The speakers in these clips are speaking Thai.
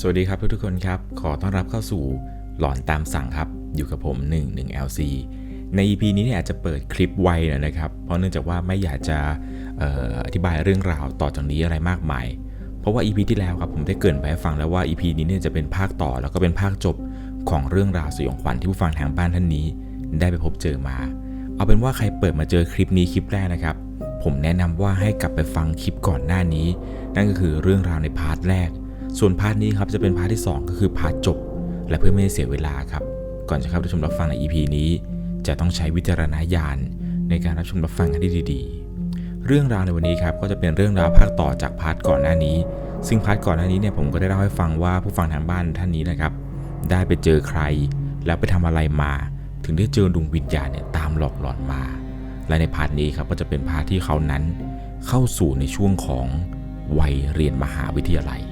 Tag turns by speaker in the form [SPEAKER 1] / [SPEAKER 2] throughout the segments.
[SPEAKER 1] สวัสดีครับทุกๆคนครับ ขอต้อนรับเข้าสู่หลอนตามสั่งครับ อยู่กับผม 1 1 LC ใน EP นี้เนี่ยอาจจะเปิดคลิปไวหน่อยนะครับ เพราะเนื่องจากว่าไม่อยากจะอออธิบายเรื่องราวต่อจากนี้อะไรมากมาย เพราะว่า EP ที่แล้วครับผมได้เกินไปให้ฟังแล้วว่า EP นี้เนี่ยจะเป็นภาคต่อแล้วก็เป็นภาคจบของเรื่องราวสยองขวัญที่ผู้ฟังทางบ้านท่านนี้ ได้ไปพบเจอมา เอาเป็นว่าใครเปิดมาเจอคลิปนี้คลิปแรกนะครับ ผมแนะนำว่าให้กลับไปฟังคลิปก่อนหน้านี้ นั่นก็คือเรื่องราวในพาร์ทแรก ส่วนพาร์ทนี้ครับจะเป็นพาร์ทที่ 2 ก็คือพาร์ทจบ และเพื่อไม่ให้เสียเวลาครับ ก่อนจะเข้ารับชมรับฟังใน EP นี้ จะต้องใช้วิจารณญาณในการรับชมรับฟังกันที่ดีๆ เรื่องราวในวันนี้ครับก็จะเป็นเรื่องราวภาคต่อจากพาร์ทก่อนหน้านี้ ซึ่งพาร์ทก่อนหน้านี้เนี่ยผมก็ได้เล่าให้ฟังว่าผู้ฟังทางบ้านท่านนี้นะครับ ได้ไปเจอใคร แล้วไปทำอะไรมา ถึงได้เจอดวงวิญญาณเนี่ยตามหลอกหลอนมา และในพาร์ทนี้ครับก็จะเป็นพาร์ทที่เขานั้น เข้าสู่ในช่วงของวัยเรียนมหาวิทยาลัย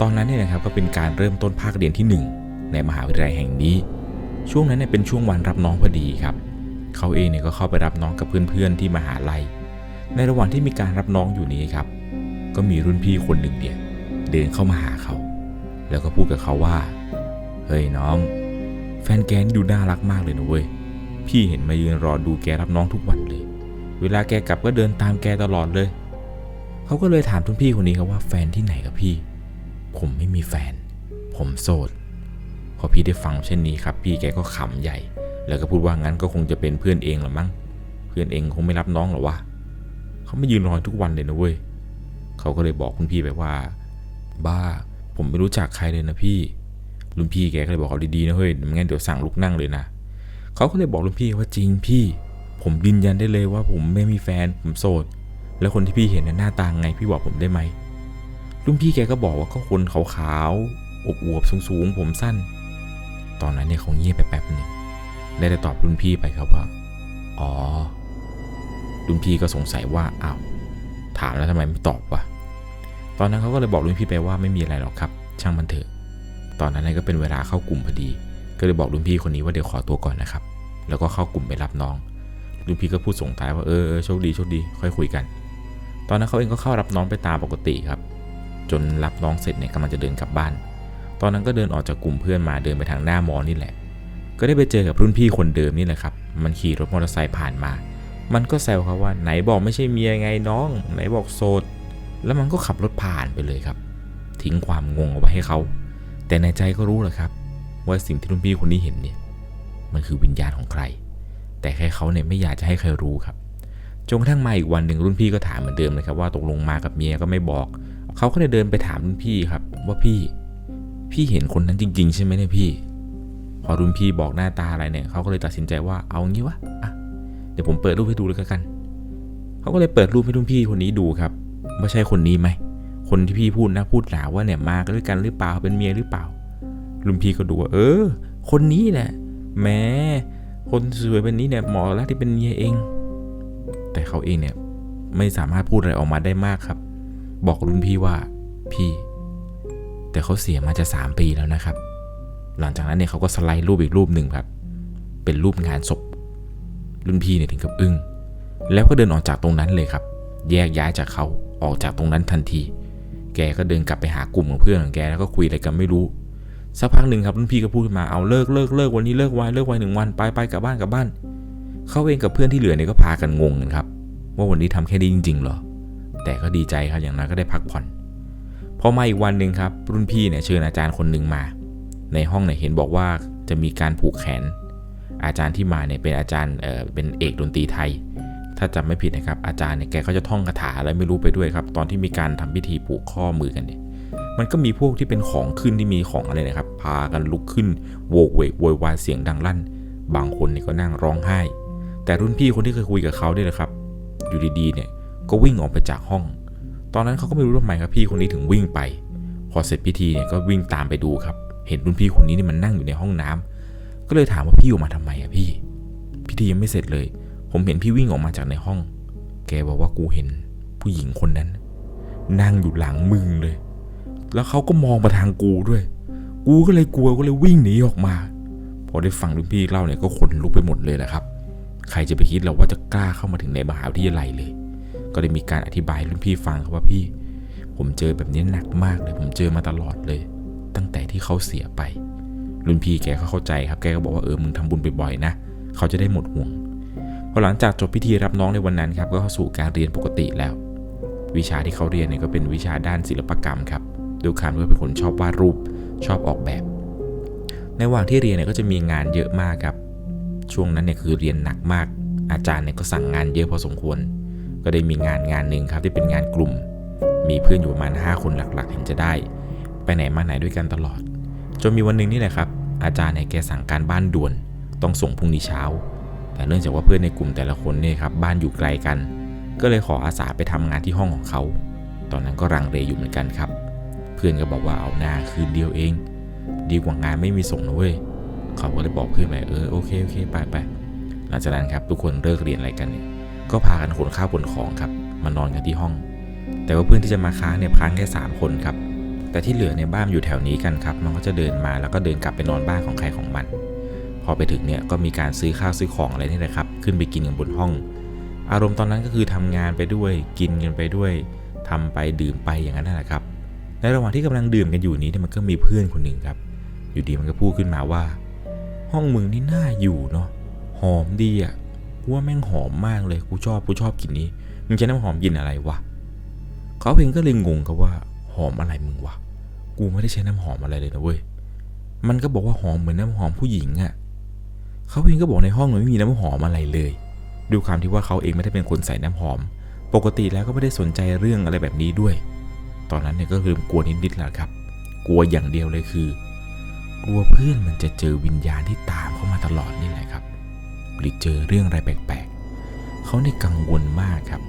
[SPEAKER 1] ตอนนั้นเนี่ยนะครับก็เป็นการเริ่มต้นภาคเรียนที่ 1 ในมหาวิทยาลัยแห่งนี้ ช่วงนั้นเนี่ยเป็นช่วงวันรับน้องพอดีครับ เขาเองเนี่ยก็เข้าไปรับน้องกับเพื่อนๆที่มหาลัย ในระหว่างที่มีการรับน้องอยู่นี้ครับ ก็มีรุ่นพี่คนหนึ่งเนี่ยเดินเข้ามาหาเขา แล้วก็พูดกับเขาว่า เฮ้ยน้อง แฟนแกนดูน่ารักมากเลยนะเว้ย พี่เห็นมายืนรอดูแกรับน้องทุกวันเลย เวลาแกกลับก็เดินตามแกตลอดเลย เขาก็เลยถามทุนพี่คนนี้ครับว่าแฟนที่ไหนกับพี่ ผมไม่มีแฟน ผมโสด พอพี่ได้ฟังเช่นนี้ครับ พี่แกก็ขำใหญ่ แล้วก็พูดว่างั้นก็คงจะเป็นเพื่อนเองหรอมั้ง เพื่อนเองคงไม่รับน้องหรอวะเขาไม่ยืนรอทุกวันเลยนะเว้ย เขาก็เลยบอกคุณพี่ไปว่า บ้า ผมไม่รู้จักใครเลยนะพี่รุ่นพี่แกก็เลยบอกเขาดีๆนะเฮ้ยไม่งั้นเดี๋ยวสั่งลุกนั่งเลยนะ เขาก็เลยบอกรุ่นพี่ว่าจริงพี่ ผมยืนยันได้เลยว่าผมไม่มีแฟน ผมโสด แล้วคนที่พี่เห็นน่ะหน้าตาไงพี่บอกผมได้ไหม รุ่นพี่แกก็บอกว่าก็คนขาวๆอวบๆสูงๆ ผมสั้น ตอนนั้นเนี่ยเขาเงียบไปแป๊บหนึงได้แต่ตอบรุ่นพี่ไปครับว่า อ๋อรุ่นพี่ก็สงสัยว่าอ้าวถามแล้วทำไมไม่ตอบวะ ตอนนั้นเขาก็เลยบอกรุ่นพี่ไปว่าไม่มีอะไรหรอกครับ ช่างมันเถอะ ตอนนั้นเนี่ยก็เป็นเวลาเข้ากลุ่มพอดี ก็เลยบอกรุ่นพี่คนนี้ว่าเดี๋ยวขอตัวก่อนนะครับ แล้วก็เข้ากลุ่มไปรับน้องรุ่นพี่ก็พูดส่งท้ายว่าเออโชคดีโชคดี ค่อยคุยกัน ตอนนั้นเขาเองก็เข้ารับน้องไปตามปกติครับ จนรับน้องเสร็จเนี่ยกำลังจะเดินกลับบ้าน ตอนนั้นก็เดินออกจากกลุ่มเพื่อนมาเดินไปทางหน้ามอนี่แหละ ก็ได้ไปเจอกับรุ่นพี่คนเดิมนี่แหละครับ มันขี่รถมอเตอร์ไซค์ผ่านมา มันก็แซวเขาว่าไหนบอกไม่ใช่เมียไงน้อง ไหนบอกโสด แล้วมันก็ขับรถผ่านไปเลยครับ ทิ้งความงงเอาไว้ให้เขา แต่ในใจก็รู้แหละครับ ว่าสิ่งที่รุ่นพี่คนนี้เห็นเนี่ย มันคือวิญญาณของใคร แต่แค่เขาเนี่ยไม่อยากจะให้ใครรู้ครับจนกระทั่งมาอีกวันหนึ่งรุ่นพี่ก็ถามเหมือนเดิมเลยครับว่าตกลงมากับเมียก็ไม่บอก เขาก็เลยเดินไปถามรุ่นพี่ครับ ว่าพี่พี่เห็นคนนั้นจริง ๆ ใช่ไหมเนี่ยพี่ พอรุ่นพี่บอกหน้าตาอะไรเนี่ยเขาก็เลยตัดสินใจว่าเอางี้วะอะเดี๋ยวผมเปิดรูปให้ดูเลยกันเขาก็เลยเปิดรูปให้รุ่นพี่คนนี้ดูครับว่าใช่คนนี้ไหมคนที่พี่พูดนะพูดหนาว่าเนี่ยมากันด้วยกันหรือเปล่าเป็นเมียหรือเปล่ารุ่นพี่ก็ดูว่าเออ คนนี้แหละแม้คนสวยเป็นนี้เนี่ยหมอแล้วที่เป็นเมียเอง แต่เขาเองเนี่ยไม่สามารถพูดอะไรออกมาได้มากครับ บอกรุ่นพี่ว่าพี่ แต่เขาเสียมาจะสามปีแล้วนะครับ หลังจากนั้นเนี่ยเขาก็สไลด์รูปอีกรูปหนึ่งครับ เป็นรูปงานศพ รุ่นพี่เนี่ยถึงกับอึ้งแล้วก็เดินออกจากตรงนั้นเลยครับ แยกย้ายจากเขาออกจากตรงนั้นทันที แกก็เดินกลับไปหากลุ่มของเพื่อนของแกแล้วก็คุยอะไรกันไม่รู้สักพักหนึ่งครับรุ่นพี่ก็พูดมาเอาเลิกเลิกเลิกวันนี้เลิกไวเลิกไวหนึ่งวันไปไปกลับบ้านกลับบ้านเขาเองกับเพื่อนที่เหลือเนี่ยก็พากันงงกันครับ ว่าวันนี้ทำแค่นี้จริงๆเหรอ แต่ก็ดีใจครับอย่างนั้นก็ได้พักผ่อนพอมาอีกวันหนึ่งครับ รุ่นพี่เนี่ยเชิญอาจารย์คนหนึ่งมา ในห้องเนี่ยเห็นบอกว่าจะมีการผูกแขน อาจารย์ที่มาเนี่ยเป็นอาจารย์เออเป็นเอกดนตรีไทย ถ้าจำไม่ผิดนะครับ อาจารย์เนี่ยแกก็จะท่องคาถาอะไรไม่รู้ไปด้วยครับ ตอนที่มีการทำพิธีผูกข้อมือกันเนี่ยมันก็มีพวกที่เป็นของขึ้นที่มีของอะไรนะครับ พากันลุกขึ้นโวกเวกโวยวายเสียงดังลั่น บางคนเนี่ยก็นั่งร้องไห้ แต่รุ่นพี่คนที่เคยคุยกับเขาเนี่ยนะครับ อยู่ดีๆเนี่ย ก็วิ่งออกไปจากห้อง ตอนนั้นเขาก็ไม่รู้ทำไมครับพี่คนนี้ถึงวิ่งไป พอเสร็จพิธีเนี่ยก็วิ่งตามไปดูครับ เห็นรุ่นพี่คนนี้นี่มันนั่งอยู่ในห้องน้ำก็เลยถามว่าพี่ออกมาทำไมอะพี่ พิธียังไม่เสร็จเลย ผมเห็นพี่วิ่งออกมาจากในห้อง แกบอกว่ากูเห็นผู้หญิงคนนั้น นั่งอยู่หลังมึงเลย แล้วเขาก็มองมาทางกูด้วย กูก็เลยกลัวก็เลยวิ่งหนีออกมา พอได้ฟังรุ่นพี่เล่าเนี่ยก็ขนลุกไปหมดเลยแหละครับ ใครจะไปคิดเราว่าจะกล้าเข้ามาถึงในมหาวิทยาลัยเลย ก็ได้มีการอธิบายรุ่นพี่ฟังครับว่าพี่ ผมเจอแบบนี้หนักมากเลย ผมเจอมาตลอดเลย ตั้งแต่ที่เขาเสียไป รุ่นพี่แกก็เข้าใจครับแกก็บอกว่าเออมึงทำบุญบ่อยๆนะเขาจะได้หมดห่วงพอหลังจากจบพิธีรับน้องในวันนั้นครับก็เข้าสู่การเรียนปกติแล้ว วิชาที่เขาเรียนเนี่ยก็เป็นวิชาด้านศิลปกรรมครับดูคำว่าเป็นคนชอบวาดรูปชอบออกแบบ ในระหว่างที่เรียนเนี่ยก็จะมีงานเยอะมากครับ ช่วงนั้นเนี่ยคือเรียนหนักมาก อาจารย์เนี่ยก็สั่งงานเยอะพอสมควร ก็ได้มีงานงานหนึ่งครับที่เป็นงานกลุ่ม มีเพื่อนอยู่ประมาณ 5 คนหลักๆ เห็นจะได้ ไปไหนมาไหนด้วยกันตลอด จนมีวันหนึ่งนี่แหละครับ อาจารย์เนี่ยแกสั่งการบ้านด่วน ต้องส่งพรุ่งนี้เช้า แต่เนื่องจากว่าเพื่อนในกลุ่มแต่ละคนเนี่ยครับบ้านอยู่ไกลกัน ก็เลยขออาสาไปทำงานที่ห้องของเขา ตอนนั้นก็รังเลอยู่เหมือนกันครับ เพื่อนก็บอกว่าเอาหน้าคืนเดียวเอง ดีกว่างานไม่มีส่งนะเว้ยเขาก็เลยบอกเพื่อนไปเออโอเคโอเคไปไปหลังจากนั้นครับทุกคนเลิกเรียนอะไรกันเนี่ย ก็พากันขนข้าวขนของครับมานอนกันที่ห้อง แต่ว่าเพื่อนที่จะมาค้างเนี่ยค้างแค่3คนครับ แต่ที่เหลือในบ้านอยู่แถวนี้กันครับ มันก็จะเดินมาแล้วก็เดินกลับไปนอนบ้านของใครของมัน พอไปถึงเนี่ยก็มีการซื้อข้าวซื้อของอะไรนี่แหละครับ ขึ้นไปกินกันบนห้อง อารมณ์ตอนนั้นก็คือทำงานไปด้วยกินกันไปด้วยทำไปดื่มไปอย่างนั้นนั่นแหละครับ ในระหว่างที่กำลังดื่มกันอยู่นี้เนี่ยมันก็มีเพื่อนคนหนึ่งครับ อยู่ดีมันก็พูดขึ้นมาว่า ห้องมึงนี่น่าอยู่เนาะหอมดีอะ่ะ กูว่าแม่งหอมมากเลยกูชอบกูชอบกลิ่นนี้มึงใช้น้ำหอมกลิ่นอะไรวะเขาเองก็เลยงงครับว่า หอมอะไรมึงวะกูไม่ได้ใช้น้ำหอมอะไรเลยนะเว้ยมันก็บอกว่าหอมเหมือนน้ำหอมผู้หญิงอะ่ะเขาเองก็บอกในห้องมันไม่มีน้ำหอมอะไรเลยดูความที่ว่าเขาเองไม่ได้เป็นคนใส่น้ำหอม ปกติแล้วก็ไม่ได้สนใจเรื่องอะไรแบบนี้ด้วย ตอนนั้นเนี่ยก็คือกลัวนิดๆแหละครับ กลัวอย่างเดียวเลยคือ กลัวเพื่อนมันจะเจอวิญญาณที่ตามเข้ามาตลอดนี่แหละครับ หรือเจอเรื่องอะไรแปลกๆเขาในกังวลมากครับ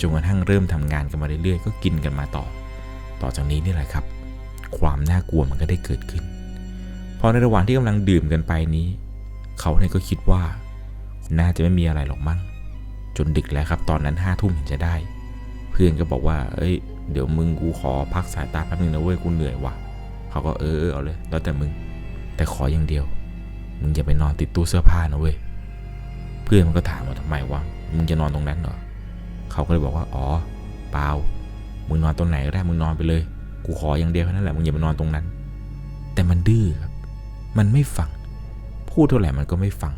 [SPEAKER 1] จนกระทั่งเริ่มทำงานกันมาเรื่อยๆ ก็กินกันมาต่อ ต่อจากนี้นี่แหละครับ ความน่ากลัวมันก็ได้เกิดขึ้น พอในระหว่างที่กำลังดื่มกันไปนี้ เขาเนี่ยก็คิดว่า น่าจะไม่มีอะไรหรอกมั้ง จนดึกแล้วครับ ตอนนั้นห้าทุ่มเห็นจะได้ เพื่อนก็บอกว่า เอ้ย เดี๋ยวมึงกูขอพักสายตาแป๊บนึงนะเว้ย กูเหนื่อยว่ะ เขาก็เออเอาเลย แล้วแต่มึง แต่ขออย่างเดียว มึงอย่าไปนอนติดตู้เสื้อผ้านะเว้ย เพื่อนมันก็ถามว่าทำไมวะมึงจะนอนตรงนั้นเหรอเขาก็เลยบอกว่าอ๋อเปล่ามึงนอนตรงไหนก็ได้มึงนอนไปเลย กูขออย่างเดียวแค่นั้นแหละมึงอย่าไปนอนตรงนั้น แต่มันดื้อครับ มันไม่ฟัง พูดเท่าไหร่มันก็ไม่ฟัง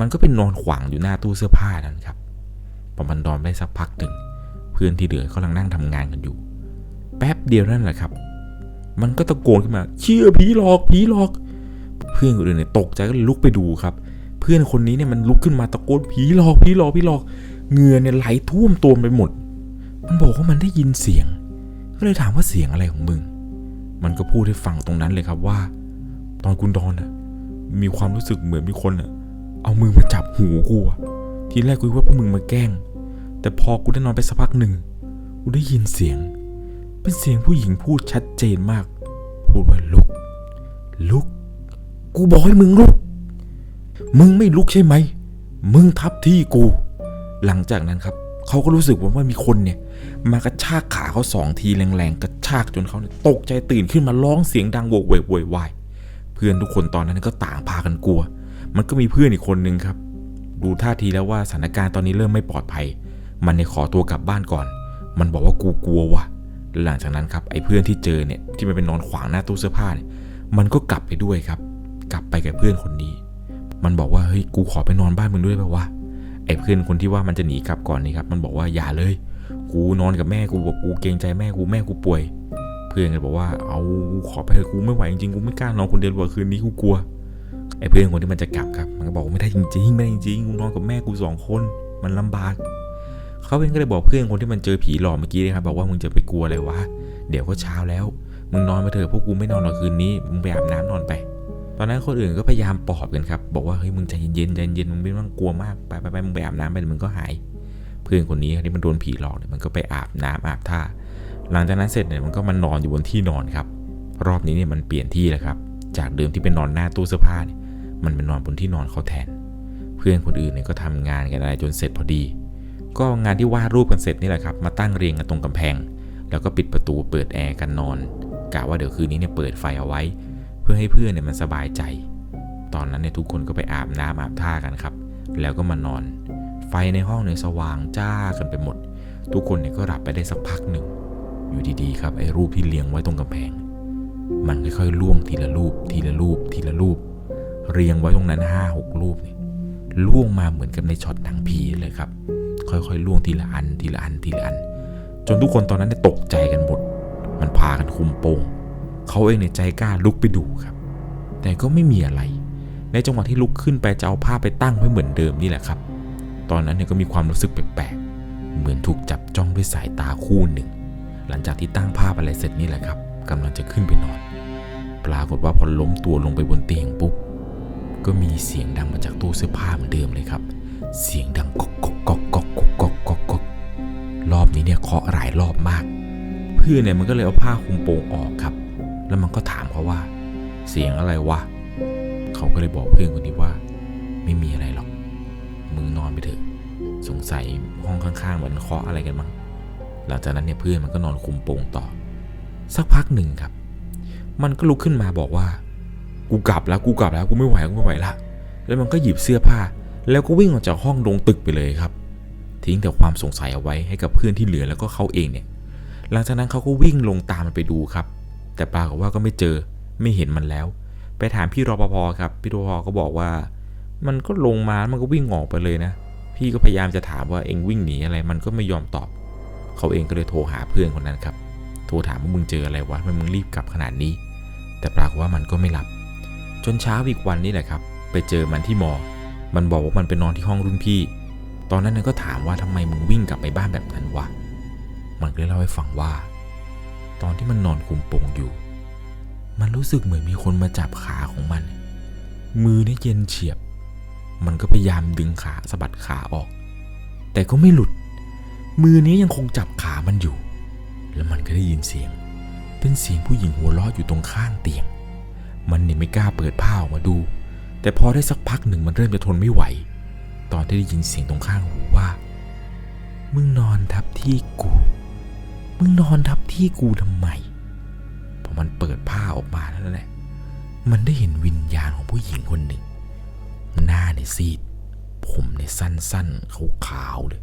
[SPEAKER 1] มันก็เป็นนอนขวางอยู่หน้าตู้เสื้อผ้านั่นครับพอมันนอนได้สักพักหนึ่งเพื่อนที่เหลือกำลังนั่งทำงานกันอยู่ แป๊บเดียวนั่นแหละครับ มันก็ตะโกนขึ้นมา เชื่อผีหลอกผีหลอก เพื่อนคนอื่นเนี่ยตกใจก็เลยลุกไปดูครับ เพื่อนคนนี้เนี่ยมันลุกขึ้นมาตะโกนผีหลอกผีหลอกผีหลอกเงื่อเนี่ยไหลท่วมตัวไปหมด มันบอกว่ามันได้ยินเสียง ก็เลยถามว่าเสียงอะไรของมึง มันก็พูดให้ฟังตรงนั้นเลยครับว่า ตอนกูนอนอะมีความรู้สึกเหมือนมีคนอะเอามือมาจับหูกูอะทีแรกกูว่าพวกมึงมาแกล้ง แต่พอกูได้นอนไปสักพักหนึ่งกูได้ยินเสียง เป็นเสียงผู้หญิงพูดชัดเจนมาก พูดว่าลุก ลุก กูบอกให้มึงลุก มึงไม่ลุกใช่ไหม มึงทับที่กู หลังจากนั้นครับ เขาก็รู้สึกว่าว่ามีคนเนี่ย มากระชากขาเขาสองทีแรงๆ กระชากจนเขาเตกใจตื่นขึ้นมาร้องเสียงดังโวกเวกโวยวาย เพื่อนทุกคนตอนนั้นก็ต่างพากันกลัว มันก็มีเพื่อนอีกคนนึงครับ ดูท่าทีแล้วว่าสถานการณ์ตอนนี้เริ่มไม่ปลอดภัย มันเนี่ยขอตัวกลับบ้านก่อน มันบอกว่ากูกลัวว่ะ หลังจากนั้นครับไอ้เพื่อนที่เจอเนี่ยที่มันเป็นนอนขวางหน้าตู้เสื้อผ้าเนี่ย มันก็กลับไปด้วยครับ กลับไปกับเพื่อนคนนี้ มันบอกว่าเฮ้ยกูขอไปนอนบ้านมึงด้วยไปวะไอ้เพื่อนคนที่ว่ามันจะหนีกลับก่อนนี่ครับ มันบอกว่าอย่าเลย กูนอนกับแม่กูบอกกูเกรงใจแม่กูแม่กูป่วย เพื่อนก็บอกว่าเอากูขอไปเถอะกูไม่ไหวจริงๆกูไม่กล้านอนคนเดียวว่าคืนนี้กูกลัวไอ้เพื่อนคนที่มันจะกลับครับ มันก็บอกว่าไม่ได้จริงๆไม่ได้จริงๆกูนอนกับแม่กูสองคนมันลำบากเขาเองก็เลยบอกเพื่อนคนที่มันเจอผีหลอกเมื่อกี้นะครับบอกว่ามึงจะไปกลัวอะไรวะเดี๋ยวก็เช้าแล้ว มึงนอนไปเถอะพวกกูไม่นอนหรอกคืนนี้มึงไปอาบน้ำนอนไป อนนั้นคนอื่นก็พยายามปลอบกันครับ บอกว่าเฮ้ยมึงใจเย็นใจเย็นมึงไม่ต้องกลัวมากไปไปไปมึงไปอาบน้ำไปมึงก็หาย เพื่อนคนนี้ที่มันโดนผีหลอกเนี่ยมันก็ไปอาบน้ำอาบท่า หลังจากนั้นเสร็จเนี่ยมันก็มานอนอยู่บนที่นอนครับ รอบนี้เนี่ยมันเปลี่ยนที่แล้วครับ จากเดิมที่เป็นนอนหน้าตู้เสื้อผ้าเนี่ยมันเป็นนอนบนที่นอนเขาแทน เพื่อนคนอื่นเนี่ยก็ทำงานกันอะไรจนเสร็จพอดี ก็งานที่วาดรูปกันเสร็จนี่แหละครับมาตั้งเรียงกันตรงกำแพง แล้วก็ปิดประตูเปิดแอร์กันนอนกะว่าเดี๋ยวคืนนี้เนี่ยเปิดไฟเอาไว้ พื่อให้เพื่อนเนี่ยมันสบายใจ ตอนนั้นเนี่ยทุกคนก็ไปอาบน้ำอาบท่ากันครับ แล้วก็มานอน ไฟในห้องเนี่ยสว่างจ้ากันไปหมด ทุกคนเนี่ยก็หลับไปได้สักพักหนึ่ง อยู่ดีๆครับไอ้รูปที่เรียงไว้ตรงกำแพง มันค่อยๆล่วงทีละรูป ทีละรูป ทีละรูป เรียงไว้ตรงนั้นห้าหกรูปเนี่ยล่วงมาเหมือนกับในช็อตหนังผีเลยครับ ค่อยๆล่วงทีละอันทีละอันทีละอัน จนทุกคนตอนนั้นได้ตกใจกันหมด มันพากันคุมโปง เขาเองในใจกล้าลุกไปดูครับ แต่ก็ไม่มีอะไร ในจังหวะที่ลุกขึ้นไปจะเอาผ้าไปตั้งไว้เหมือนเดิมนี่แหละครับ ตอนนั้นเนี่ยก็มีความรู้สึกแปลกๆ เหมือนถูกจับจ้องด้วยสายตาคู่หนึ่ง หลังจากที่ตั้งผ้าอะไรเสร็จนี่แหละครับกำลังจะขึ้นไปนอน ปรากฏว่าพอล้มตัวลงไปบนเตียงปุ๊บ ก็มีเสียงดังมาจากตู้เสื้อผ้าเหมือนเดิมเลยครับ เสียงดังก๊อกก๊อกก๊อกก๊อกก๊อกก๊อกก๊อกรอบนี้เนี่ยเคาะหลายรอบมาก เพื่อนเนี่ยมันก็เลยเอาผ้าคลุมโปงออกครับ แล้วมันก็ถามเขาว่า เสียงอะไรวะ เขาก็เลยบอกเพื่อนคนนี้ว่า ไม่มีอะไรหรอก มึงนอนไปเถอะ สงสัยห้องข้างๆเหมือนเคาะอะไรกันมั้ง หลังจากนั้นเนี่ยเพื่อนมันก็นอนคุมโปงต่อ สักพักหนึ่งครับ มันก็ลุกขึ้นมาบอกว่า กูกลับแล้วกูกลับแล้วกูไม่ไหวกูไม่ไหวละ แล้วมันก็หยิบเสื้อผ้า แล้วก็วิ่งออกจากห้องลงตึกไปเลยครับ ทิ้งแต่ความสงสัยเอาไว้ให้กับเพื่อนที่เหลือแล้วก็เขาเองเนี่ย หลังจากนั้นเขาก็วิ่งลงตามมันไปดูครับ แต่ปรากฏว่าก็ไม่เจอไม่เห็นมันแล้ว ไปถามพี่รปภครับ พี่รปภก็บอกว่า มันก็ลงมามันก็วิ่งออกไปเลยนะ พี่ก็พยายามจะถามว่าเองวิ่งหนีอะไรมันก็ไม่ยอมตอบ เขาเองก็เลยโทรหาเพื่อนคนนั้นครับ โทรถามว่ามึงเจออะไรวะทำไมมึงรีบกลับขนาดนี้ แต่ปรากฏว่ามันก็ไม่หลับ จนเช้าอีกวันนี้แหละครับ ไปเจอมันที่มอ มันบอกว่ามันไปนอนที่ห้องรุ่นพี่ ตอนนั้นก็ถามว่าทำไมมึงวิ่งกลับไปบ้านแบบนั้นวะมันก็เลยเล่าให้ฟังว่า ตอนที่มันนอนคุมโปงอยู่ มันรู้สึกเหมือนมีคนมาจับขาของมัน มือนี่เย็นเฉียบ มันก็พยายามดึงขาสะบัดขาออก แต่ก็ไม่หลุด มือนี้ยังคงจับขามันอยู่ แล้วมันก็ได้ยินเสียง เป็นเสียงผู้หญิงหัวเราะอยู่ตรงข้างเตียง มันเนี่ยไม่กล้าเปิดผ้าออกมาดู แต่พอได้สักพักหนึ่งมันเริ่มจะทนไม่ไหว ตอนที่ได้ยินเสียงตรงข้างหูว่า มึงนอนทับที่กู มึงนอนทับที่กูทำไมพอมันเปิดผ้าออกมาแล้วแหละ มันได้เห็นวิญญาณของผู้หญิงคนหนึ่ง หน้าเนี่ยซีด ผมเนี่ยสั้นๆขาวๆเลย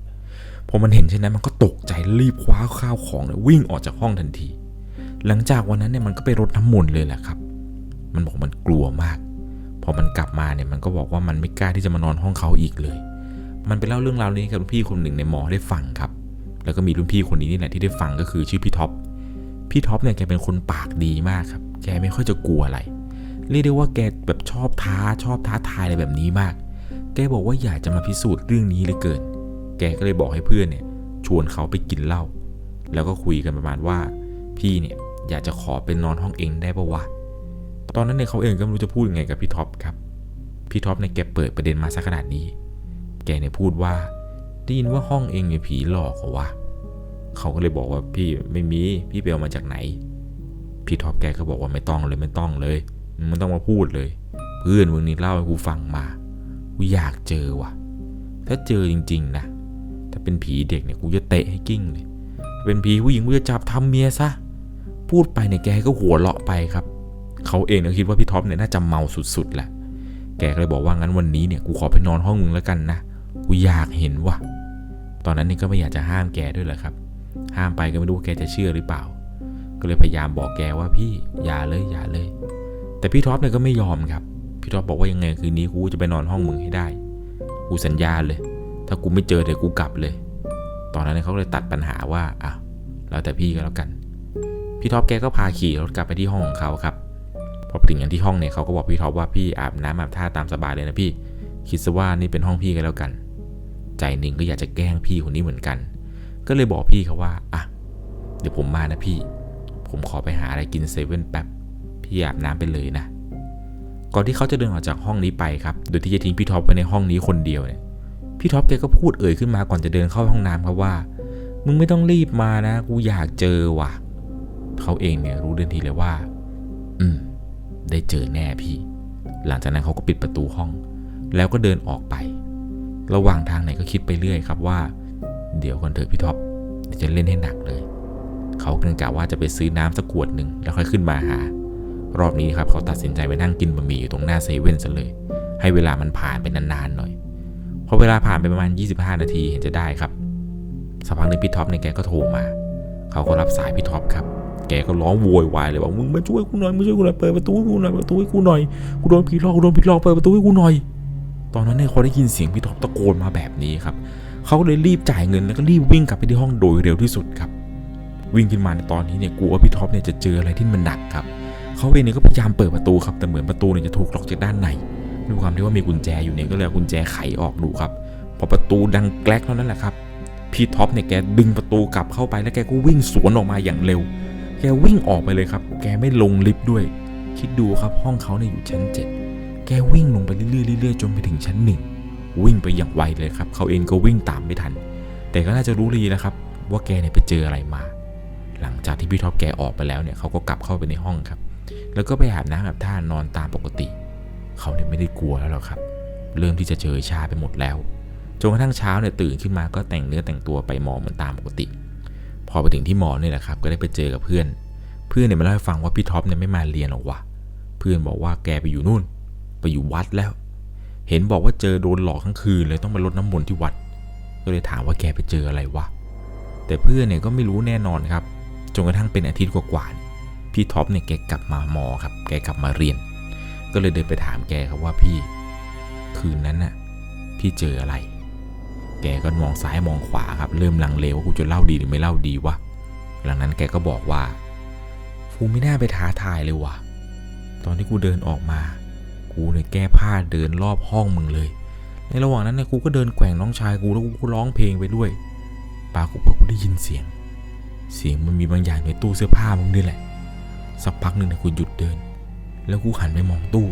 [SPEAKER 1] พอมันเห็นเช่นนั้นมันก็ตกใจรีบคว้าข้าวของเนี่ยวิ่งออกจากห้องทันที หลังจากวันนั้นเนี่ยมันก็ไปรดน้ำมนต์เลยแหละครับ มันบอกมันกลัวมาก พอมันกลับมาเนี่ยมันก็บอกว่ามันไม่กล้าที่จะมานอนห้องเขาอีกเลย มันไปเล่าเรื่องราวนี้กับพี่คนหนึ่งในหมอได้ฟังครับ แล้วก็มีรุ่นพี่คนนี้นี่แหละที่ได้ฟังก็คือชื่อพี่ท็อป พี่ท็อปเนี่ยแกเป็นคนปากดีมากครับ แกไม่ค่อยจะกลัวอะไร เรียกได้ว่าแกแบบชอบท้าชอบท้าทายอะไรแบบนี้มาก แกบอกว่าอยากจะมาพิสูจน์เรื่องนี้เลยเกิน แกก็เลยบอกให้เพื่อนเนี่ยชวนเขาไปกินเหล้า แล้วก็คุยกันประมาณว่า พี่เนี่ยอยากจะขอเป็นนอนห้องเองได้ปะวะ ตอนนั้นเนี่ยเขาเองก็ไม่รู้จะพูดยังไงกับพี่ท็อปครับ พี่ท็อปเนี่ยแกเปิดประเด็นมาสักขนาดนี้ แกเนี่ยพูดว่าได้ยินว่าห้องเองเนี่ยผีหลอกเหรอวะ เขาก็เลยบอกว่าพี่ไม่มีพี่ไปเอามาจากไหน พี่ท็อปแกก็บอกว่าไม่ต้องเลยไม่ต้องเลยมึงไม่ต้องมาพูดเลย เพื่อนมึงนี่เล่าให้กูฟังมากูอยากเจอว่ะ ถ้าเจอจริง ๆ นะถ้าเป็นผีเด็กเนี่ยกูจะเตะให้กิ้งเลยเป็นผีผู้หญิงกูจะจับทำเมียซะพูดไปเนี่ยแกก็หัวเราะไปครับ เขาเองเนี่ยคิดว่าพี่ท็อปเนี่ยน่าจะเมาสุดๆแหละแกก็เลยบอกว่างั้นวันนี้เนี่ยกูขอไปนอนห้องมึงแล้วกันนะกูอยากเห็นว่ะ ตอนนั้นนี่ก็ไม่อยากจะห้ามแกด้วยแหละครับ ห้ามไปก็ไม่รู้แกจะเชื่อหรือเปล่า ก็เลยพยายามบอกแกว่าพี่อย่าเลยอย่าเลย แต่พี่ท็อปเนี่ยก็ไม่ยอมครับ พี่ท็อปบอกว่ายังไงคืนนี้กูจะไปนอนห้องมึงให้ได้ กูสัญญาเลย ถ้ากูไม่เจอเดี๋ยวกูกลับเลย ตอนนั้นเขาเลยตัดปัญหาว่าอะแล้วแต่พี่ก็แล้วกัน พี่ท็อปแกก็พาขี่รถกลับไปที่ห้องของเขาครับ พอไปถึงอย่างที่ห้องเนี่ยเขาก็บอกพี่ท็อปว่าพี่อาบน้ำอาบท่าตามสบายเลยนะพี่ คิดซะว่านี่เป็นห้องพี่กันแล้วกัน ใจหนึ่งก็อยากจะแกล้งพี่คนนี้เหมือนกัน ก็เลยบอกพี่เขาว่าอะเดี๋ยวผมมานะพี่ ผมขอไปหาอะไรกินเซเว่นแป๊บ พี่อาบน้ำไปเลยนะ ก่อนที่เขาจะเดินออกจากห้องนี้ไปครับ โดยที่จะทิ้งพี่ท็อปไว้ในห้องนี้คนเดียวเนี่ย พี่ท็อปแกก็พูดเอ่ยขึ้นมาก่อนจะเดินเข้าห้องน้ำครับว่า มึงไม่ต้องรีบมานะ กูอยากเจอว่ะ เขาเองเนี่ยรู้เดินทีเลยว่า อืม ได้เจอแน่พี่ หลังจากนั้นเขาก็ปิดประตูห้อง แล้วก็เดินออกไป ระหว่างทางไหนก็คิดไปเรื่อยครับว่า เดี๋ยวก่อนเถอะพี่ท็อปเดี๋ยวจะเล่นให้หนักเลย เขาเกรงกะว่าจะไปซื้อน้ำสักขวดหนึ่งแล้วค่อยขึ้นมาหา รอบนี้ครับเขาตัดสินใจไปนั่งกินบะหมี่อยู่ตรงหน้าเซเว่นซะเลย ให้เวลามันผ่านไปนานๆหน่อยพอเวลาผ่านไปประมาณ 25 นาทีเห็นจะได้ครับสักพักหนึงพี่ท็อปในแกก็โทรมา เขาก็รับสายพี่ท็อปครับ แกก็ร้องโวยวายเลยว่ามึงมาช่วยกูหน่อยมึงช่วยกูหน่อยเปิดประตูให้กูหน่อยเปิดประตูให้กูหน่อยกูโดนผีหลอกกูโดนผีหลอกเปิดประตูให้กูหน่อย ตอนนั้นเนี่ยเขาได้ยินเสียงพี่ท็อปตะโกนมาแบบนี้ครับ เขาก็เลยรีบจ่ายเงินแล้วก็รีบวิ่งกลับไปที่ห้องโดยเร็วที่สุดครับ วิ่งขึ้นมาในตอนนี้เนี่ยกลัวว่าพี่ท็อปเนี่ยจะเจออะไรที่มันหนักครับเขาเองเนี่ยก็พยายามเปิดประตูครับแต่เหมือนประตูเนี่ยจะถูกล็อกจากด้านในด้วยความที่ว่ามีกุญแจอยู่เนี่ยก็เลยเอากุญแจไขออกดูครับพอประตูดังแกลกเท่านั้นแหละครับพี่ท็อปเนี่ยแกดึงประตูกลับเข้าไปแล้วแกก็วิ่งสวนออกมาอย่างเร็ว แกวิ่งออกไปเลยครับ แกไม่ลงลิฟต์ด้วย คิดดูครับห้องเขาเนี่ยอยู่ชั้น 7 แกวิ่งลงไปเรื่อยๆเรื่อยๆจนไปถึงชั้นหนึ่ง วิ่งไปอย่างไวเลยครับ เขาเองก็วิ่งตามไม่ทัน แต่ก็น่าจะรู้ดีนะครับ ว่าแกเนี่ยไปเจออะไรมา หลังจากที่พี่ท็อปแกออกไปแล้วเนี่ยเขาก็กลับเข้าไปในห้องครับ แล้วก็ไปอาบน้ำอาบท่านอนตามปกติ เขาเนี่ยไม่ได้กลัวแล้วหรอกครับ เริ่มที่จะเจอชาไปหมดแล้วจนกระทั่งเช้าเนี่ยตื่นขึ้นมาก็แต่งเนื้อแต่งตัวไปหมอเหมือนตามปกติ พอไปถึงที่หมอเนี่ยแหละครับ ก็ได้ไปเจอกับเพื่อน เพื่อนเนี่ยมาเล่าให้ฟังว่าพี่ท็อปเนี่ยไม่มาเรียนหรอกว่ะเพื่อนบอกว่าแกไปอยู่นู่น ไปอยู่วัดแล้ว เห็นบอกว่าเจอโดนหลอกทั้งคืนเลยต้องไปรดน้ำมนต์ที่วัด ก็เลยถามว่าแกไปเจออะไรวะ แต่เพื่อนเนี่ยก็ไม่รู้แน่นอนครับ จนกระทั่งเป็นอาทิตย์กว่าๆเนี่ยพี่ท็อปเนี่ยแกกลับมาหมอครับ แกกลับมาเรียน ก็เลยเดินไปถามแกครับว่าพี่ คืนนั้นน่ะ พี่เจออะไร แกก็มองซ้ายมองขวาครับ เริ่มลังเลว่ากูจะเล่าดีหรือไม่เล่าดีวะ หลังนั้นแกก็บอกว่ากูไม่น่าไปท้าทายเลยวะตอนที่กูเดินออกมา กูเนี่ยแก้ผ้าเดินรอบห้องมึงเลย ในระหว่างนั้นเนี่ยกูก็เดินแกว่งน้องชายกูแล้วกูก็ร้องเพลงไปด้วยปากฏว่ากูได้ยินเสียง เสียงมันมีบางอย่างในตู้เสื้อผ้ามึงนี่แหละ สักพักหนึ่งเนี่ยกูหยุดเดิน แล้วกูหันไปมองตู้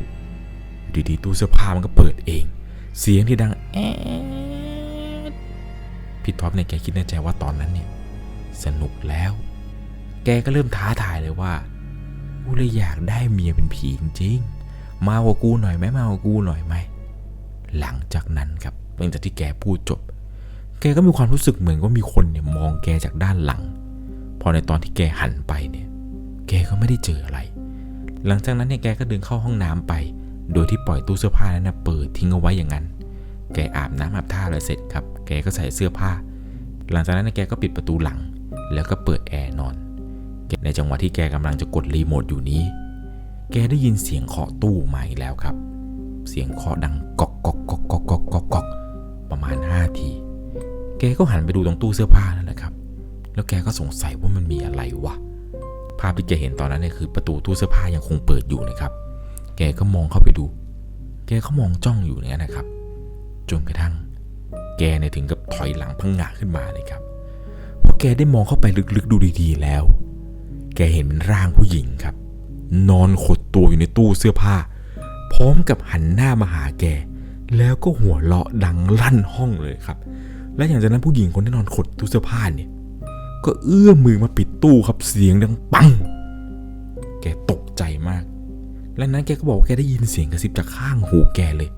[SPEAKER 1] ดีๆตู้เสื้อผ้ามันก็เปิดเอง เสียงที่ดังแอดพี่ท็อปเนี่ยแกคิดในใจว่าตอนนั้นเนี่ยสนุกแล้ว แกก็เริ่มท้าทายเลยว่า กูเลยอยากได้เมียเป็นผีจริงๆ มากว่ากูหน่อยไหมมากว่ากูหน่อยไหมหลังจากนั้นครับหลังจากที่แกพูดจบ แกก็มีความรู้สึกเหมือนว่ามีคนเนี่ยมองแกจากด้านหลัง พอในตอนที่แกหันไปเนี่ย แกก็ไม่ได้เจออะไร หลังจากนั้นเนี่ยแกก็เดินเข้าห้องน้ำไป โดยที่ปล่อยตู้เสื้อผ้านั้นนะเปิดทิ้งเอาไว้อย่างนั้น แกอาบน้ำอาบท่าอะไรเสร็จครับ แกก็ใส่เสื้อผ้า หลังจากนั้นเนยแกก็ปิดประตูหลัง แล้วก็เปิดแอร์นอน ในจังหวะที่แกกำลังจะกดรีโมทอยู่นี้ แกได้ยินเสียงเคาะตู้มาอีกแล้วครับ เสียงเคาะดังกอกกอกกอกกอกกอกกอกกอกประมาณ5ที แกก็หันไปดูตรงตู้เสื้อผ้านั่นแหละครับ แล้วแกก็สงสัยว่ามันมีอะไรวะ ภาพที่แกเห็นตอนนั้นเนี่ยคือประตูตู้เสื้อผ้ายังคงเปิดอยู่นะครับ แกก็มองเข้าไปดู แกก็มองจ้องอยู่เนี่ยนะครับ จนกระทั่ง แกเนี่ยถึงกับถอยหลังพังงะขึ้นมาเลยครับ เพราะแกได้มองเข้าไปลึกๆดูดีๆแล้ว แกเห็นเป็นร่างผู้หญิงครับ นอนขดตัวอยู่ในตู้เสื้อผ้า พร้อมกับหันหน้ามาหาแก แล้วก็หัวเราะดังลั่นห้องเลยครับ และอย่างจากนั้นผู้หญิงคนที่นอนขดตู้เสื้อผ้าเนี่ย ก็เอื้อมมือมาปิดตู้ครับเสียงดังปัง แกตกใจมาก และนั้นแกก็บอกว่าแกได้ยินเสียงกระซิบจากข้างหูแกเลย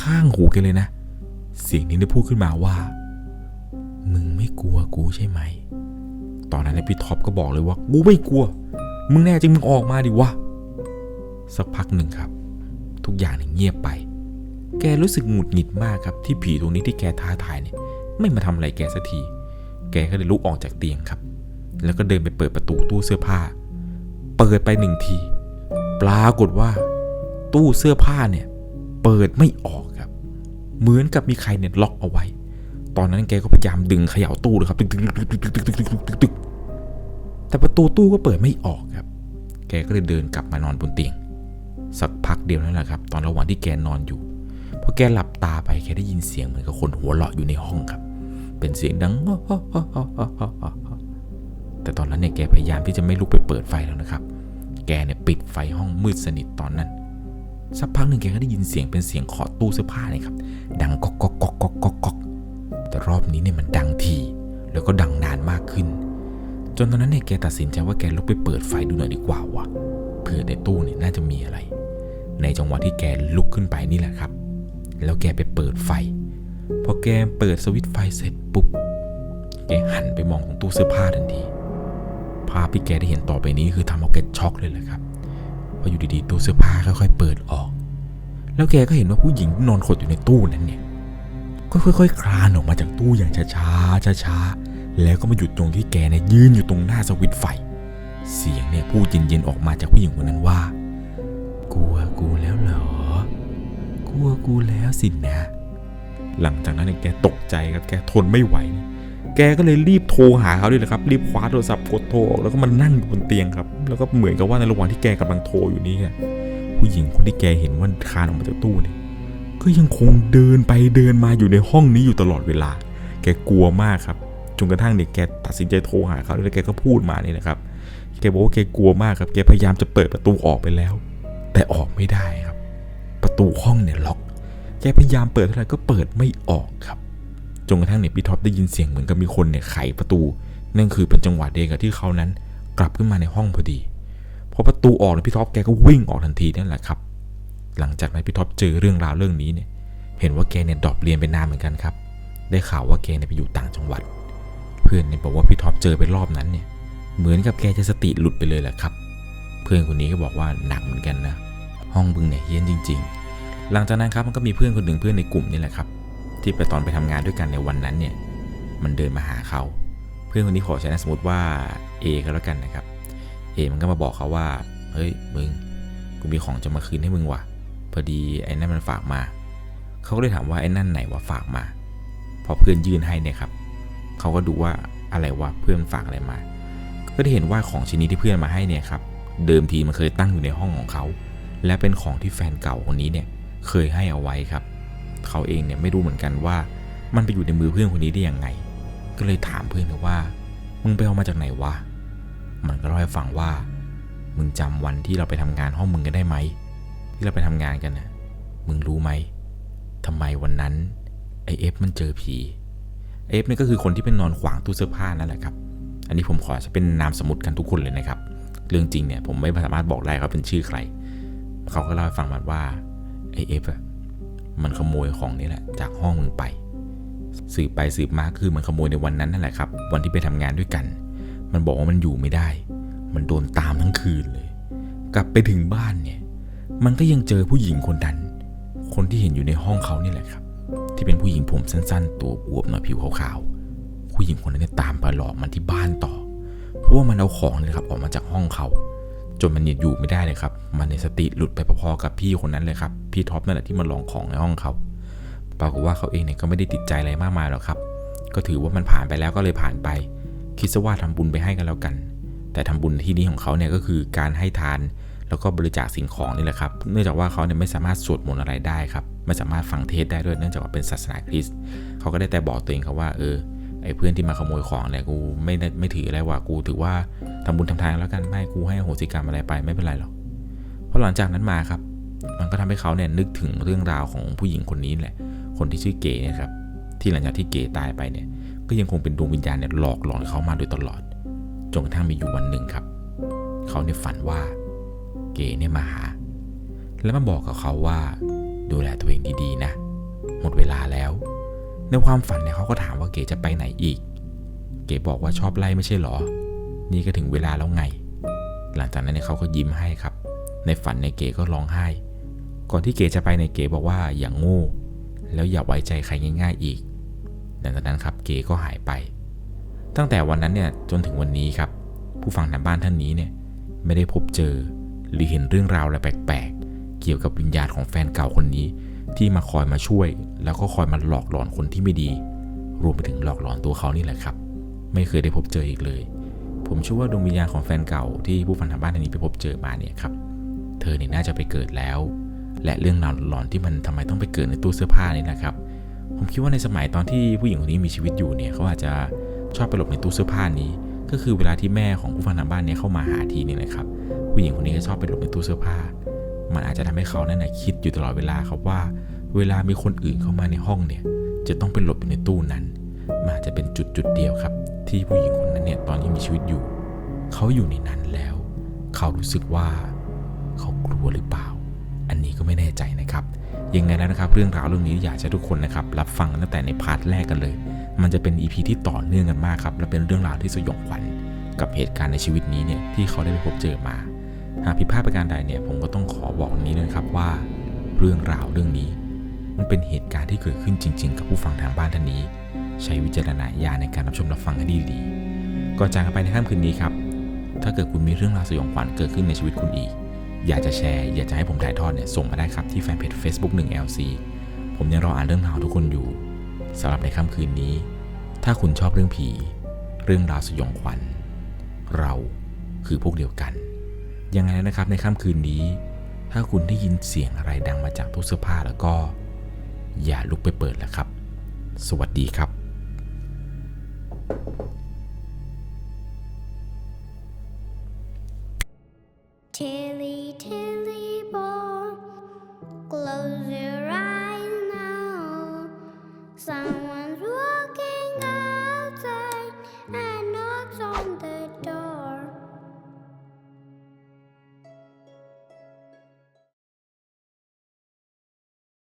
[SPEAKER 1] ข้างหูแกเลยนะ เสียงนี้ได้พูดขึ้นมาว่า มึงไม่กลัวกูใช่ไหม ตอนนั้นพี่ท็อปก็บอกเลยว่ากูไม่กลัว มึงแน่จริงมึงออกมาดิวะ สักพักหนึ่งครับ ทุกอย่างเงียบไป แกรู้สึกหงุดหงิดมากครับที่ผีตรงนี้ที่แกท้าทายเนี่ย ไม่มาทำอะไรแกสักที แกก็เลยลุกออกจากเตียงครับ แล้วก็เดินไปเปิดประตูตู้เสื้อผ้า เปิดไปหนึ่งที ปรากฏว่า ตู้เสื้อผ้าเนี่ย เปิดไม่ออกครับ เหมือนกับมีใครเนี่ยล็อกเอาไว้ ตอนนั้นแกก็พยายามดึงเขย่าตู้เลยครับตึกตึกตึกตึกตึกตึกตึกตึกแต่ประตูตู้ก็เปิดไม่ออก แกก็เลยเดินกลับมานอนบนเตียง สักพักเดียวนั่นแหละครับ ตอนระหว่างที่แกนอนอยู่พอแกหลับตาไปแกได้ยินเสียงเหมือนกับคนหัวเราะอยู่ในห้องครับ เป็นเสียงดังแต่ตอนนั้นเนี่ยแกพยายามที่จะไม่ลุกไปเปิดไฟแล้วนะครับ แกเนี่ยปิดไฟห้องมืดสนิทตอนนั้น สักพักหนึ่งแกก็ได้ยินเสียงเป็นเสียงเคาะตู้เสื้อผ้าเลยครับ ดังก๊กก๊อกก๊อกก๊อกก๊อกก๊อกแต่รอบนี้เนี่ยมันดังทีแล้วก็ดังนานมากขึ้น จนตอนนั้นเนี่ยแกตัดสินใจว่าแกลุกไปเปิดไฟดูหน่อยดีกว่าวะเผื่อในตู้เนี่ยน่าจะมีอะไร ในจังหวะที่แกลุกขึ้นไปนี่แหละครับ แล้วแกไปเปิดไฟ พอแกเปิดสวิตช์ไฟเสร็จปุ๊บ แกหันไปมองของตู้เสื้อผ้าทันที ภาพที่แกได้เห็นต่อไปนี้คือทำเอาแกช็อกเลยแหละครับพราะอยู่ดีๆตู้เสื้อผ้าค่อยๆเปิดออก แล้วแกก็เห็นว่าผู้หญิงนอนขดอยู่ในตู้นั้นเนี่ยก็ค่อยๆคลานออกมาจากตู้อย่างช้าๆช้าๆ แล้วก็มาหยุดตรงที่แกเนี่ยยืนอยู่ตรงหน้าสวิตไฟ เสียงเนี่ยพูดเย็นๆออกมาจากผู้หญิงคนนั้นว่า กลัวกูแล้วเหรอกลัวกูแล้วสินะ หลังจากนั้นเนี่ยแกตกใจครับแกทนไม่ไหว แกก็เลยรีบโทรหาเขาด้วยนะครับรีบคว้าโทรศัพท์กดโทรออกแล้วก็มานั่งอยู่บนเตียงครับ แล้วก็เหมือนกับว่าในระหว่างที่แกกำลังโทรอยู่นี้เนี่ยผู้หญิงคนที่แกเห็นว่าคานออกมาจากตู้เนี่ยก็ยังคงเดินไปเดินมาอยู่ในห้องนี้อยู่ตลอดเวลา แกกลัวมากครับ จนกระทั่งเนี่ยแกตัดสินใจโทรหาเขาแล้วแกก็พูดมาเนี่ยนะครับแกบอกว่าแกกลัวมากครับแกพยายามจะเปิดประตูออกไปแล้ว แต่ออกไม่ได้ครับ ประตูห้องเนี่ยล็อก แกพยายามเปิดเท่าไหร่ก็เปิดไม่ออกครับจนกระทั่งเนี่ยพี่ท็อปได้ยินเสียงเหมือนกับมีคนเนี่ยไขประตู นั่นคือเป็นจังหวะเดียวกับที่เขานั้น กลับขึ้นมาในห้องพอดีพอประตูออกเนี่ยพี่ท็อปแกก็วิ่งออกทันทีนั่นแหละครับ หลังจากนั้นพี่ท็อปเจอเรื่องราวเรื่องนี้เนี่ย เห็นว่าแกเนี่ยดรอปเรียนไปนานเหมือนกันครับ ได้ข่าวว่าแกเนี่ยไปอยู่ต่างจังหวัด พื่อนเนี่ยบอกว่าพี่ท็อปเจอไปรอบนั้นเนี่ย เหมือนกับแกจะสติหลุดไปเลยแหละครับ เพื่อนคนนี้ก็บอกว่าหนักเหมือนกันนะ ห้องบึงเนี่ยเฮี้ยนจริง ๆ หลังจากนั้นครับมันก็มีเพื่อนคนหนึ่งเพื่อนในกลุ่มนี่แหละครับ ที่ไปตอนไปทำงานด้วยกันในวันนั้นเนี่ย มันเดินมาหาเขา เพื่อนคนนี้ขอใช้นามสมมติว่าเอก็แล้วกันนะครับเอมันก็มาบอกเขาว่า เฮ้ยมึง กูมีของจะมาคืนให้มึงว่ะ พอดีไอ้นั่นมันฝากมา เขาก็เลยถามว่าไอ้นั่นไหนวะฝากมา พอเพื่อนยื่นให้เนี่ยครับ เขาก็ดูว่าอะไรวะเพื่อนฝากอะไรมา ก็ได้เห็นว่าของชิ้นนี้ที่เพื่อนมาให้เนี่ยครับ เดิมทีมันเคยตั้งอยู่ในห้องของเขา และเป็นของที่แฟนเก่าคนนี้เนี่ยเคยให้เอาไว้ครับ เขาเองเนี่ยไม่รู้เหมือนกันว่า มันไปอยู่ในมือเพื่อนคนนี้ได้ยังไง ก็เลยถามเพื่อนไปว่า มึงไปเอามาจากไหนวะ มันก็เล่าให้ฟังว่า มึงจำวันที่เราไปทำงานห้องมึงกันได้ไหม ที่เราไปทำงานกันนะมึงรู้ไหมทำไมวันนั้นไอเอฟมันเจอผี เอฟนี่ก็คือคนที่เป็นนอนขวางตู้เสื้อผ้านั่นแหละครับ อันนี้ผมขอจะเป็นนามสมมติกันทุกคนเลยนะครับ เรื่องจริงเนี่ยผมไม่สามารถบอกได้เขาเป็นชื่อใคร เขาก็เล่าให้ฟังมาว่าไอเอฟอะมันขโมยของนี่แหละจากห้องมึงไป สืบไปสืบมาคือมันขโมยในวันนั้นนั่นแหละครับ วันที่ไปทำงานด้วยกัน มันบอกว่ามันอยู่ไม่ได้ มันโดนตามทั้งคืนเลย กลับไปถึงบ้านเนี่ย มันก็ยังเจอผู้หญิงคนนั้น คนที่เห็นอยู่ในห้องเขานี่แหละครับ ที่เป็นผู้หญิงผมสั้นๆ ตัวอวบหน่อยผิวขาวๆ ผู้หญิงคนนั้นเนี่ยตามไปหลอกมันที่บ้านต่อ เพราะว่ามันเอาของเลยครับออกมาจากห้องเขา จนมันเนี่ยอยู่ไม่ได้เลยครับ มันในสติหลุดไปพอๆกับพี่คนนั้นเลยครับ พี่ท็อปนั่นแหละที่มาลองของในห้องเขา ปรากฏว่าเขาเองเนี่ยก็ไม่ได้ติดใจอะไรมากมายหรอกครับ ก็ถือว่ามันผ่านไปแล้วก็เลยผ่านไป คิดซะว่าทำบุญไปให้กันแล้วกัน แต่ทำบุญที่นี้ของเขาเนี่ยก็คือการให้ทาน แล้วก็บริจาคสิ่งของนี่แหละครับ เนื่องจากว่าเขาเนี่ยไม่สามารถสวดมนต์อะไรได้ครับ ไม่สามารถฟังเทศได้ด้วย เนื่องจากว่าเป็นศาสนาคริสต์เขาก็ได้แต่บอกตัวเองครับว่าเออไอ้เพื่อนที่มาขโมยของเนี่ยกูไม่ได้ไม่ถืออะไรว่ากูถือว่าทำบุญทำทานแล้วกันไม่กูให้โหสิกรรมอะไรไปไม่เป็นไรหรอกเพราะหลังจากนั้นมาครับ มันก็ทำให้เขาเนี่ยนึกถึงเรื่องราวของผู้หญิงคนนี้แหละ คนที่ชื่อเก๋เนี่ยครับ ที่หลังจากที่เก๋ตายไปเนี่ย ก็ยังคงเป็นดวงวิญญาณเนี่ยหลอกหลอนเขามาโดยตลอดจนกระทั่งมีอยู่วันหนึ่งครับ เขาเนี่ยฝันว่า เก๋เนี่ยมาหา แล้วมาบอกกับเขาว่า ดูแลตัวเองดีๆนะ หมดเวลาแล้ว ในความฝันเนี่ยเขาก็ถามว่าเก๋จะไปไหนอีก เก๋บอกว่าชอบไล่ไม่ใช่หรอ นี่ก็ถึงเวลาแล้วไง หลังจากนั้นเนี่ยเขาก็ยิ้มให้ครับ ในฝันในเก๋ก็ร้องไห้ ก่อนที่เก๋จะไปในเก๋บอกว่าอย่างโง่ แล้วอย่าไว้ใจใครง่าย ๆอีก หลังจากนั้นครับเก๋ก็หายไป ตั้งแต่วันนั้นเนี่ยจนถึงวันนี้ครับ ผู้ฟังทางบ้านท่านนี้เนี่ยไม่ได้พบเจอ หรือเห็นเรื่องราวอะไรแปลกๆ เกี่ยวกับวิญญาณของแฟนเก่าคนนี้ ที่มาคอยมาช่วย แล้วก็คอยมาหลอกหลอนคนที่ไม่ดี รวมไปถึงหลอกหลอนตัวเขานี่แหละครับ ไม่เคยได้พบเจออีกเลย ผมเชื่อว่าดวงวิญญาณของแฟนเก่าที่ผู้ฟังทางบ้านนี้ไปพบเจอมาเนี่ยครับ เธอเนี่ยน่าจะไปเกิดแล้ว และเรื่องราวหลอนที่มันทำไมต้องไปเกิดในตู้เสื้อผ้านี่นะครับ ผมคิดว่าในสมัยตอนที่ผู้หญิงคนนี้มีชีวิตอยู่เนี่ยเขาอาจจะชอบไปหลบในตู้เสื้อผ้านี้ ก็คือเวลาที่แม่ของผู้ฟังทางบ้านเนี่ยเข้ามาหาทีนี่นะครับผู้หญิงคนนี้ก็ชอบไปหลบในตู้เสื้อผ้า มันอาจจะทำให้เขานั่นนะคิดอยู่ตลอดเวลาครับว่า เวลามีคนอื่นเข้ามาในห้องเนี่ยจะต้องไปหลบอยู่ในตู้นั้นมันอาจจะเป็นจุดจุดเดียวครับ ที่ผู้หญิงคนนั้นเนี่ยตอนที่มีชีวิตอยู่ เขาอยู่ในนั้นแล้ว เขารู้สึกว่า เขากลัวหรือเปล่า อันนี้ก็ไม่แน่ใจนะครับยังไงแล้วนะครับ เรื่องราวเรื่องนี้อยากจะทุกคนนะครับรับฟังตั้งแต่ในพาร์ทแรกกันเลย มันจะเป็น EP ที่ต่อเนื่องกันมากครับ และเป็นเรื่องราวที่สยองขวัญกับเหตุการณ์ในชีวิตนี้เนี่ยที่เขาได้ไปพบเจอมา หากผิดพลาดประการใดเนี่ยผมก็ต้องขอบอกนี้เลยนะครับว่า เรื่องราวเรื่องนี้ มันเป็นเหตุการณ์ที่เกิดขึ้นจริง ๆ กับผู้ฟังทางบ้านท่านนี้ ใช้วิจารณญาณในการรับชมรับฟังให้ดีๆก่อนจากกันไปในค่ำคืนนี้ครับถ้าเกิดคุณมีเรื่องราวสยองขวัญเกิดขึ้นในชีวิตคุณอีก อยากจะแชร์อยากจะให้ผมถ่ายทอดเนี่ยส่งมาได้ครับที่แฟนเพจ Facebook 1 LC ผมยังรออ่านเรื่องราวทุกคนอยู่ สำหรับในค่ำคืนนี้ ถ้าคุณชอบเรื่องผี เรื่องราวสยองขวัญ เราคือพวกเดียวกัน ยังไงนะครับในค่ำคืนนี้ ถ้าคุณได้ยินเสียงอะไรดังมาจากตู้เสื้อผ้าแล้วก็ อย่าลุกไปเปิดแล้วครับ สวัสดีครับ